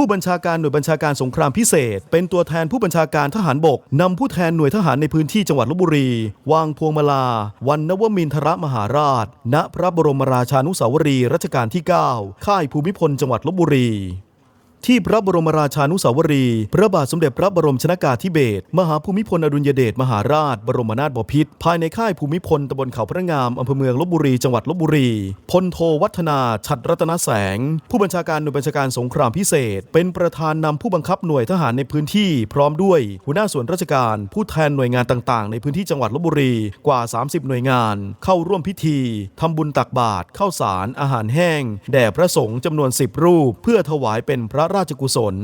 ผู้บัญชาการหน่วยบัญชาการสงครามพิเศษ เป็นตัวแทนผู้บัญชาการทหารบกนำผู้แทนหน่วยทหารในพื้นที่จังหวัดลบบุรี วางพวงมาลา วันนวมินทรมหาราช ณพระบรมราชานุสาวรีรัชกาลที่ 9 ค่ายภูมิพลจังหวัดลบบุรี ที่พระบรมราชานุสาวรี พระบาทสมเด็จพระบรมชนากาธิเบศรมหาภูมิพลอดุลยเดชมหาราช บรมนาถบพิตรภายในค่ายภูมิพลตำบลเขาพระงามอำเภอเมืองลบบุรีจังหวัดลบบุรีพลโทวัฒนาฉัตรรัตนแสง ผู้บัญชาการหน่วยบัญชาการสงครามพิเศษ เป็นประธานนำผู้บังคับหน่วยทหารในพื้นที่ พร้อมด้วยหัวหน้าส่วนราชการ ผู้แทนหน่วยงานต่างๆ ในพื้นที่จังหวัดลบบุรีกว่า 30 หน่วยงาน เข้าร่วมพิธีทำบุญตักบาตรข้าวสารอาหารแห้ง แด่พระสงฆ์จำนวน 10 รูป เพื่อถวายเป็นพระราชกุศล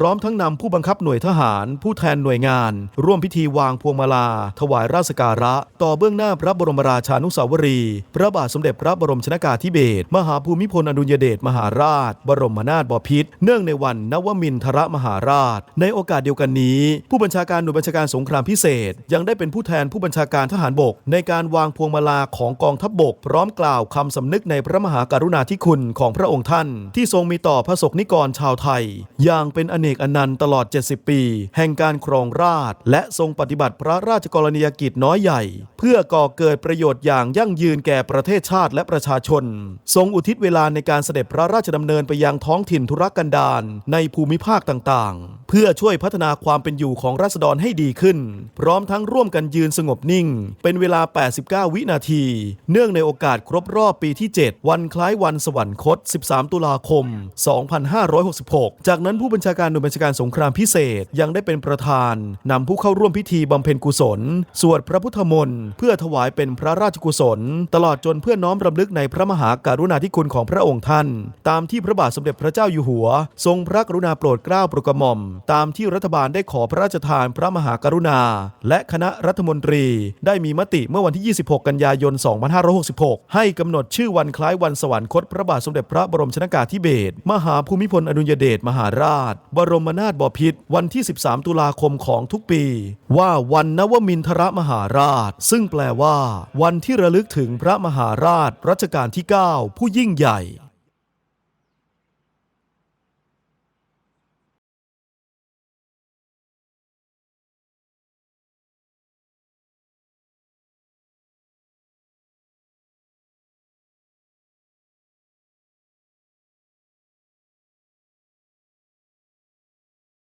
พร้อมทั้งนำผู้บังคับหน่วยทหาร ผู้แทนหน่วยงาน ร่วมพิธีวางพวงมาลา ถวายราชการะ ต่อเบื้องหน้าพระบรมราชานุสาวรี พระบาทสมเด็จพระบรมชนากาธิเบศรมหาภูมิพลอดุลยเดชมหาราช บรมนาถบพิตรเนื่องในวันนวมินทรมหาราช ในโอกาสเดียวกันนี้ ผู้บัญชาการหน่วยบัญชาการสงครามพิเศษ ยังได้เป็นผู้แทนผู้บัญชาการทหารบก ในการวางพวงมาลาของกองทัพบบก พร้อมกล่าวคำสำนึกในพระมหากรุณาธิคุณของพระองค์ท่าน ที่ทรงมีต่อพระสกนิกรชาวไทย อย่างเป็นอเนกอนันต์ตลอด 70 ปี แห่งการครองราชและทรงปฏิบัติพระราชกรณียกิจน้อยใหญ่ เพื่อก่อเกิดประโยชน์อย่างยั่งยืนแก่ประเทศชาติและประชาชน ทรงอุทิศเวลาในการเสด็จพระราชดำเนินไปยังท้องถิ่นธุรกันดารในภูมิภาคต่างๆ เพื่อช่วยพัฒนาความเป็นอยู่ของราษฎรให้ดีขึ้น พร้อมทั้งร่วมกันยืนสงบนิ่ง เป็นเวลา 89 วินาที เนื่องในโอกาสครบรอบปีที่ 7 วันคล้ายวันสวรรคต 13 ตุลาคม 2566 จากนั้นผู้บัญชาการหน่วยบัญชาการสงครามพิเศษยังได้เป็นประธานนำผู้เข้าร่วมพิธีบำเพ็ญกุศล สวดพระพุทธมนต์เพื่อถวายเป็นพระราชกุศล ตลอดจนเพื่อน้อมรำลึกในพระมหาการุณาธิคุณของพระองค์ท่าน ตามที่พระบาทสมเด็จพระเจ้าอยู่หัว ทรงพระกรุณาโปรดเกล้าโปรดกระหม่อม ตามที่รัฐบาลได้ขอพระราชทานพระมหากรุณา และคณะรัฐมนตรี ได้มีมติเมื่อวันที่ 26 กันยายน 2566 ให้กำหนดชื่อวันคล้ายวันสวรรคตพระบาทสมเด็จพระบรมชนากาธิเบศรมหาภูมิพลอดุลยเดชมหาราชบรมนาถบพิตรวันที่ 13 ตุลาคมของทุกปี ว่าวันนวมินทรมหาราช ซึ่งแปลว่า วันที่ระลึกถึงพระมหาราชรัชกาลที่ 9 ผู้ยิ่งใหญ่